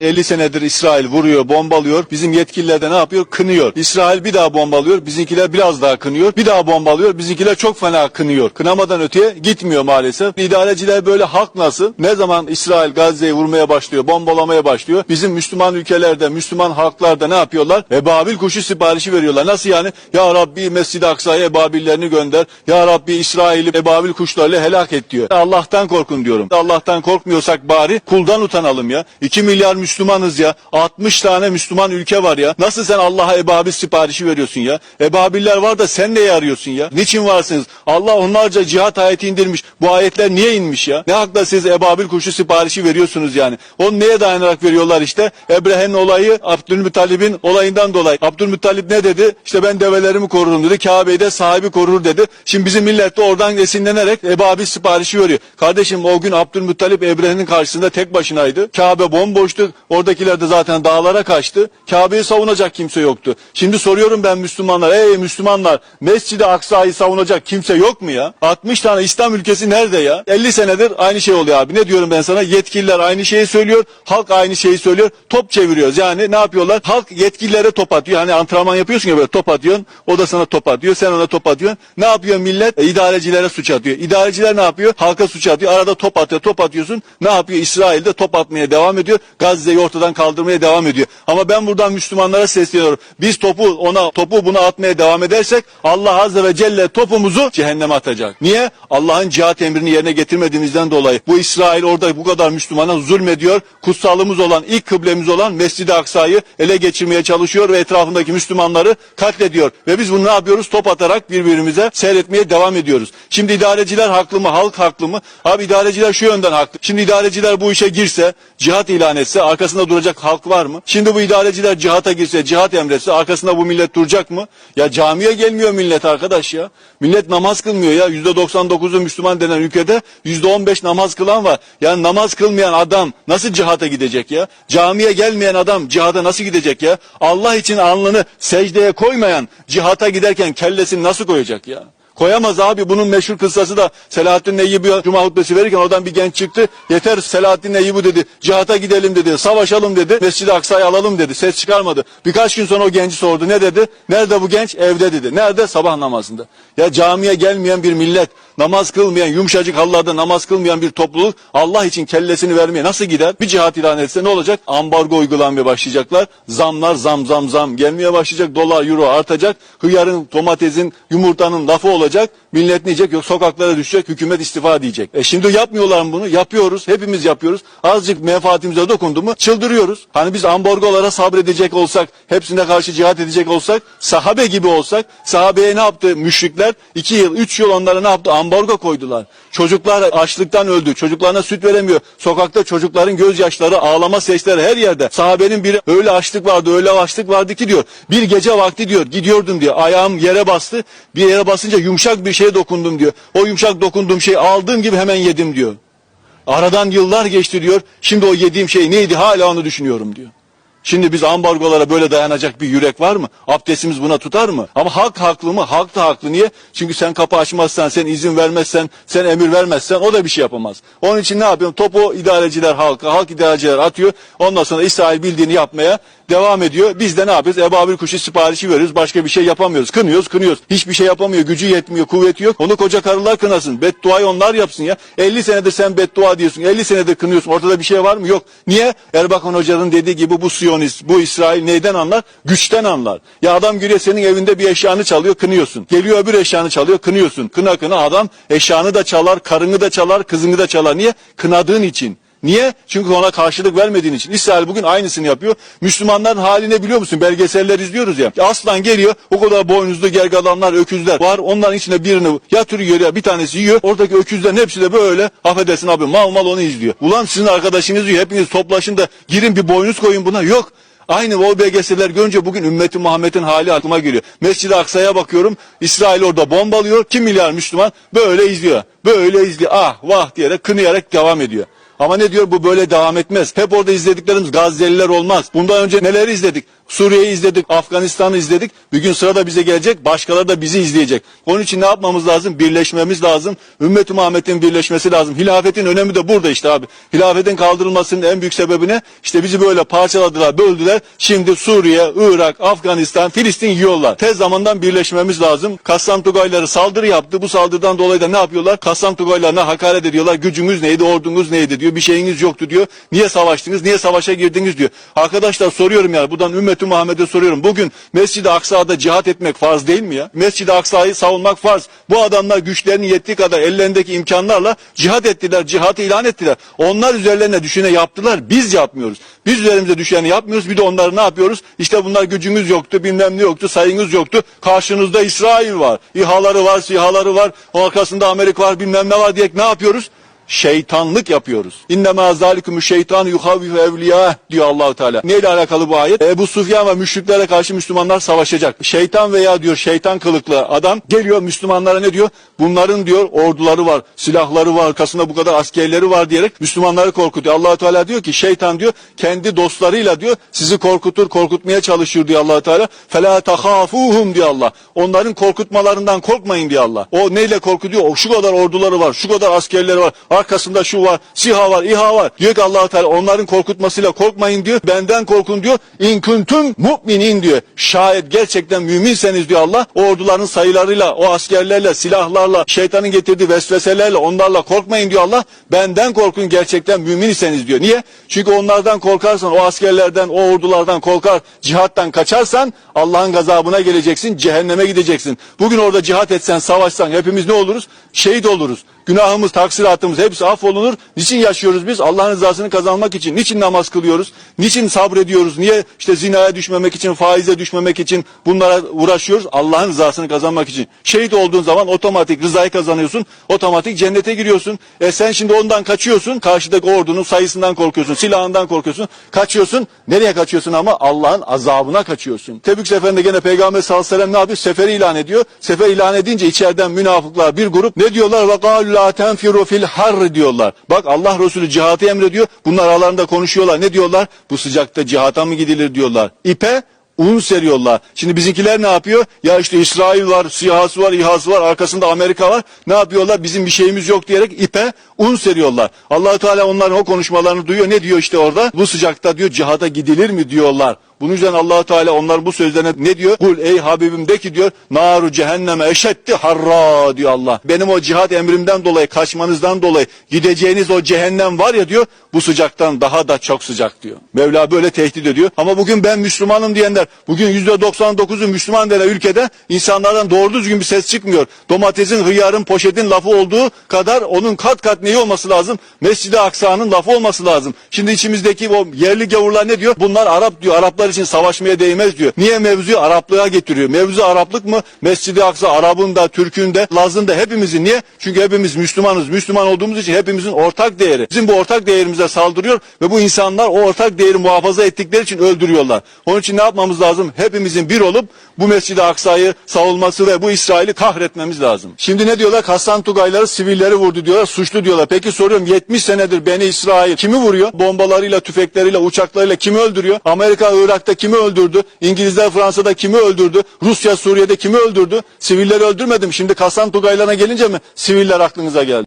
50 senedir İsrail vuruyor, bombalıyor. Bizim yetkililer de ne yapıyor? Kınıyor. İsrail bir daha bombalıyor. Bizimkiler biraz daha kınıyor. Bir daha bombalıyor. Bizimkiler çok fena kınıyor. Kınamadan öteye gitmiyor maalesef. İdareciler böyle halk nasıl? Ne zaman İsrail Gazze'yi vurmaya başlıyor, bombalamaya başlıyor? Bizim Müslüman ülkelerde, Müslüman halklarda ne yapıyorlar? Ebabil kuşu siparişi veriyorlar. Nasıl yani? Ya Rabbi Mescid-i Aksa'ya ebabillerini gönder. Ya Rabbi İsrail'i ebabil kuşlarıyla helak et diyor. Allah'tan korkun diyorum. Allah'tan korkmuyorsak bari kuldan utanalım ya. 2 milyar Müslümanız ya. 60 tane Müslüman ülke var ya. Nasıl sen Allah'a ebabil siparişi veriyorsun ya? Ebabiller var da sen neye arıyorsun ya? Niçin varsınız? Allah onlarca cihat ayeti indirmiş. Bu ayetler niye inmiş ya? Ne hakla siz ebabil kuşu siparişi veriyorsunuz yani? Onu neye dayanarak veriyorlar işte? Ebrehe'nin olayı Abdülmuttalib'in olayından dolayı. Abdülmuttalip ne dedi? İşte ben develerimi korurum dedi. Kabe'yi de sahibi korur dedi. Şimdi bizim millet de oradan esinlenerek ebabil siparişi veriyor. Kardeşim o gün Abdülmuttalip Ebrehe'nin karşısında tek başınaydı. Kabe bomboştu. Oradakiler de zaten dağlara kaçtı. Kabe'yi savunacak kimse yoktu. Şimdi soruyorum ben Müslümanlar. Ey Müslümanlar Mescid-i Aksa'yı savunacak kimse yok mu ya? 60 tane İslam ülkesi nerede ya? 50 senedir aynı şey oluyor abi. Ne diyorum ben sana? Yetkililer aynı şeyi söylüyor. Halk aynı şeyi söylüyor. Top çeviriyoruz. Yani ne yapıyorlar? Halk yetkililere top atıyor. Hani antrenman yapıyorsun ya böyle top atıyorsun. O da sana top atıyor. Sen ona top atıyorsun. Ne yapıyor millet? E, idarecilere suç atıyor. İdareciler ne yapıyor? Halka suç atıyor. Arada top atıyor. Top atıyorsun. Ne yapıyor? İsrail'de top atmaya devam ediyor. Gazze'yi ortadan kaldırmaya devam ediyor. Ama ben buradan Müslümanlara sesleniyorum. Biz topu ona topu buna atmaya devam edersek Allah Azze ve Celle topumuzu cehenneme atacak. Niye? Allah'ın cihat emrini yerine getirmediğimizden dolayı. Bu İsrail orada bu kadar Müslümana zulmediyor. Kutsalımız olan, ilk kıblemiz olan Mescid-i Aksa'yı ele geçirmeye çalışıyor ve etrafındaki Müslümanları katlediyor. Ve biz bunu ne yapıyoruz? Top atarak birbirimize seyretmeye devam ediyoruz. Şimdi idareciler haklı mı? Halk haklı mı? Abi idareciler şu yönden haklı. Şimdi idareciler bu işe girse, cihat ilan etse arkasında duracak halk var mı? Şimdi bu idareciler cihata girse, cihat emretse arkasında bu millet duracak mı? Ya camiye gelmiyor millet arkadaş ya. Millet namaz kılmıyor ya. %99'u Müslüman denen ülkede %15 namaz kılan var. Yani namaz kılmayan adam nasıl cihata gidecek ya? Camiye gelmeyen adam cihada nasıl gidecek ya? Allah için alnını secdeye koymayan cihata giderken kellesini nasıl koyacak ya? Koyamaz abi bunun meşhur kıssası da Selahattin Eyyubi Cuma hutbesi verirken oradan bir genç çıktı. Yeter Selahattin Eyyubi dedi. Cihata gidelim dedi. Savaşalım dedi. Mescid-i Aksa'yı alalım dedi. Ses çıkarmadı. Birkaç gün sonra o genci sordu. Ne dedi? Nerede bu genç? Evde dedi. Nerede? Sabah namazında. Ya camiye gelmeyen bir millet, namaz kılmayan, yumuşacık halılarda namaz kılmayan bir topluluk Allah için kellesini vermeye nasıl gider? Bir cihat ilan etse ne olacak? Ambargo uygulanmaya başlayacaklar. Zamlar zam zam zam gelmeye başlayacak. Dolar, euro artacak. Hıyarın, domatesin, yumurtanın lafı olacak. Millet diyecek? Yok sokaklara düşecek. Hükümet istifa diyecek. E şimdi yapmıyorlar mı bunu? Yapıyoruz. Hepimiz yapıyoruz. Azıcık menfaatimize dokundu mu çıldırıyoruz. Hani biz ambargolara sabredecek olsak, hepsine karşı cihat edecek olsak, sahabe gibi olsak, sahabeye ne yaptı müşrikler? İki yıl, üç yıl onlara ne yaptı? Ambargo koydular. Çocuklar açlıktan öldü. Çocuklarına süt veremiyor. Sokakta çocukların gözyaşları, ağlama sesleri her yerde. Sahabenin biri öyle açlık vardı, öyle açlık vardı ki diyor. Bir gece vakti diyor gidiyordum diyor. Ayağım yere bastı. Bir yere basınca yumuşak bir şeye dokundum diyor. O yumuşak dokunduğum şey aldığım gibi hemen yedim diyor. Aradan yıllar geçti diyor. Şimdi o yediğim şey neydi hala onu düşünüyorum diyor. Şimdi biz ambargolara böyle dayanacak bir yürek var mı? Abdestimiz buna tutar mı? Ama halk haklı mı? Halk da haklı. Niye? Çünkü sen kapı açmazsan, sen izin vermezsen, sen emir vermezsen o da bir şey yapamaz. Onun için ne yapıyorum? Topu idareciler halka, halk idareciler atıyor. Ondan sonra İsrail bildiğini yapmaya devam ediyor. Biz de ne yapıyoruz? Ebabil kuşu siparişi veriyoruz. Başka bir şey yapamıyoruz. Kınıyoruz, kınıyoruz. Hiçbir şey yapamıyor. Gücü yetmiyor, kuvveti yok. Onu koca karılar kınasın. Bedduayı onlar yapsın ya. 50 senedir sen beddua diyorsun. 50 senedir kınıyorsun. Ortada bir şey var mı? Yok. Niye? Erbakan Hoca'nın dediği gibi bu Siyonist, bu İsrail neyden anlar? Güçten anlar. Ya adam giriyor senin evinde bir eşyanı çalıyor, kınıyorsun. Geliyor öbür eşyanı çalıyor, kınıyorsun. Kına kına adam eşyanı da çalar, karını da çalar, kızını da çalar. Niye? Kınadığın için. Niye? Çünkü ona karşılık vermediğin için. İsrail bugün aynısını yapıyor. Müslümanların haline biliyor musun? Belgeseller izliyoruz ya. Aslan geliyor. O kadar boynuzlu gergadanlar, öküzler var. Onların içinde birini yatırıyor ya bir tanesi yiyor. Oradaki öküzlerin hepsi de böyle affedersin abi mal mal onu izliyor. Ulan sizin arkadaşınız yiyor. Hepiniz toplaşın da girin bir boynuz koyun buna. Yok. Aynı o belgeseller görünce bugün ümmeti Muhammed'in hali aklıma geliyor. Mescid-i Aksa'ya bakıyorum. İsrail orada bombalıyor. Kim milyar Müslüman böyle izliyor. Böyle izliyor. Ah vah diyerek kınayarak devam ediyor. Ama ne diyor bu böyle devam etmez. Hep orada izlediklerimiz Gazze'liler olmaz. Bundan önce neler izledik? Suriye'yi izledik, Afganistan'ı izledik. Bir gün sırada bize gelecek, başkaları da bizi izleyecek. Onun için ne yapmamız lazım? Birleşmemiz lazım. Ümmet-i Muhammed'in birleşmesi lazım. Hilafetin önemi de burada işte abi. Hilafetin kaldırılmasının en büyük sebebi ne? İşte bizi böyle parçaladılar, böldüler. Şimdi Suriye, Irak, Afganistan, Filistin yiyorlar. Tez zamandan birleşmemiz lazım. Kassam Tugayları saldırı yaptı. Bu saldırıdan dolayı da ne yapıyorlar? Kassam Tugaylarına hakaret ediyorlar. Gücünüz neydi, ordunuz neydi diyor. Bir şeyiniz yoktu diyor. Niye savaştınız, niye savaşa girdiniz diyor. Arkadaşlar soruyorum ya buradan Ümmet-i Muhammed'e soruyorum. Bugün Mescid-i Aksa'da cihat etmek farz değil mi ya? Mescid-i Aksa'yı savunmak farz. Bu adamlar güçlerinin yettiği kadar ellerindeki imkanlarla cihat ettiler, cihatı ilan ettiler. Onlar üzerlerine düşene yaptılar. Biz yapmıyoruz. Biz üzerimize düşeni yapmıyoruz. Bir de onları ne yapıyoruz? İşte bunlar gücünüz yoktu, bilmem ne yoktu, sayınız yoktu. Karşınızda İsrail var. İHA'ları var, SİHA'ları var. Arkasında Amerika var, bilmem ne var diye ne yapıyoruz? Şeytanlık yapıyoruz. İnnemâ zâlikümü şeytan yuhavvifu evliyâh diyor Allahu Teala. Neyle alakalı bu ayet? Ebu Sufyan ve müşriklere karşı Müslümanlar savaşacak. Şeytan veya diyor şeytan kılıklı adam geliyor Müslümanlara ne diyor? Bunların diyor orduları var, silahları var, arkasında bu kadar askerleri var diyerek Müslümanları korkutuyor. Allahu Teala diyor ki şeytan diyor kendi dostlarıyla diyor sizi korkutur, korkutmaya çalışır diyor Allahu Teala. Fela tahafuhum diyor Allah. Onların korkutmalarından korkmayın diyor Allah. O neyle korkutuyor? O şu kadar orduları var, şu kadar askerleri var arkasında şu var, siha var, iha var. Diyor ki allah Teala onların korkutmasıyla korkmayın diyor. Benden korkun diyor. İn kuntum mu'minin diyor. Şayet gerçekten müminseniz diyor Allah. O orduların sayılarıyla, o askerlerle, silahlarla, şeytanın getirdiği vesveselerle onlarla korkmayın diyor Allah. Benden korkun gerçekten mümin iseniz diyor. Niye? Çünkü onlardan korkarsan, o askerlerden, o ordulardan korkar, cihattan kaçarsan Allah'ın gazabına geleceksin, cehenneme gideceksin. Bugün orada cihat etsen, savaşsan hepimiz ne oluruz? Şehit oluruz. Günahımız, taksiratımız hepsi affolunur. Niçin yaşıyoruz biz? Allah'ın rızasını kazanmak için. Niçin namaz kılıyoruz? Niçin sabrediyoruz? Niye işte zinaya düşmemek için, faize düşmemek için bunlara uğraşıyoruz? Allah'ın rızasını kazanmak için. Şehit olduğun zaman otomatik rızayı kazanıyorsun. Otomatik cennete giriyorsun. E sen şimdi ondan kaçıyorsun. Karşıdaki ordunun sayısından korkuyorsun. Silahından korkuyorsun. Kaçıyorsun. Nereye kaçıyorsun ama? Allah'ın azabına kaçıyorsun. Tebük seferinde gene Peygamber sallallahu aleyhi ve sellem ne yapıyor? Seferi ilan ediyor. Sefer ilan edince içeriden münafıklar bir grup ne diyorlar? Ve Kullu la tenfiru fil harri diyorlar. Bak Allah Resulü cihatı emrediyor. Bunlar aralarında konuşuyorlar. Ne diyorlar? Bu sıcakta cihata mı gidilir diyorlar. İpe un seriyorlar. Şimdi bizimkiler ne yapıyor? Ya işte İsrail var, siyahası var, İHA'sı var, arkasında Amerika var. Ne yapıyorlar? Bizim bir şeyimiz yok diyerek ipe un seriyorlar. Allahu Teala onların o konuşmalarını duyuyor. Ne diyor işte orada? Bu sıcakta diyor cihada gidilir mi diyorlar. Bunun yüzden allah Teala onlar bu sözlerine ne diyor? Kul ey Habibim de ki diyor naru cehenneme eşetti harra diyor Allah. Benim o cihat emrimden dolayı kaçmanızdan dolayı gideceğiniz o cehennem var ya diyor bu sıcaktan daha da çok sıcak diyor. Mevla böyle tehdit ediyor. Ama bugün ben Müslümanım diyenler bugün yüzde 99'u Müslüman denen ülkede insanlardan doğru düzgün bir ses çıkmıyor. Domatesin, hıyarın, poşetin lafı olduğu kadar onun kat kat neyi olması lazım? Mescid-i Aksa'nın lafı olması lazım. Şimdi içimizdeki o yerli gavurlar ne diyor? Bunlar Arap diyor. Araplar için savaşmaya değmez diyor. Niye mevzuyu Araplığa getiriyor? Mevzu Araplık mı? Mescid-i Aksa Arap'ın da, Türk'ün de, Laz'ın da hepimizin. Niye? Çünkü hepimiz Müslümanız. Müslüman olduğumuz için hepimizin ortak değeri. Bizim bu ortak değerimize saldırıyor ve bu insanlar o ortak değeri muhafaza ettikleri için öldürüyorlar. Onun için ne yapmamız lazım? Hepimizin bir olup bu Mescid-i Aksa'yı savunması ve bu İsrail'i kahretmemiz lazım. Şimdi ne diyorlar? Hasan Tugayları sivilleri vurdu diyorlar. Suçlu diyorlar. Peki soruyorum 70 senedir Beni İsrail kimi vuruyor? Bombalarıyla, tüfekleriyle, uçaklarıyla kimi öldürüyor? Amerika, Irak'ta kimi öldürdü? İngilizler Fransa'da kimi öldürdü? Rusya Suriye'de kimi öldürdü? Sivilleri öldürmedim. Şimdi Hasan Tugaylarına gelince mi siviller aklınıza geldi?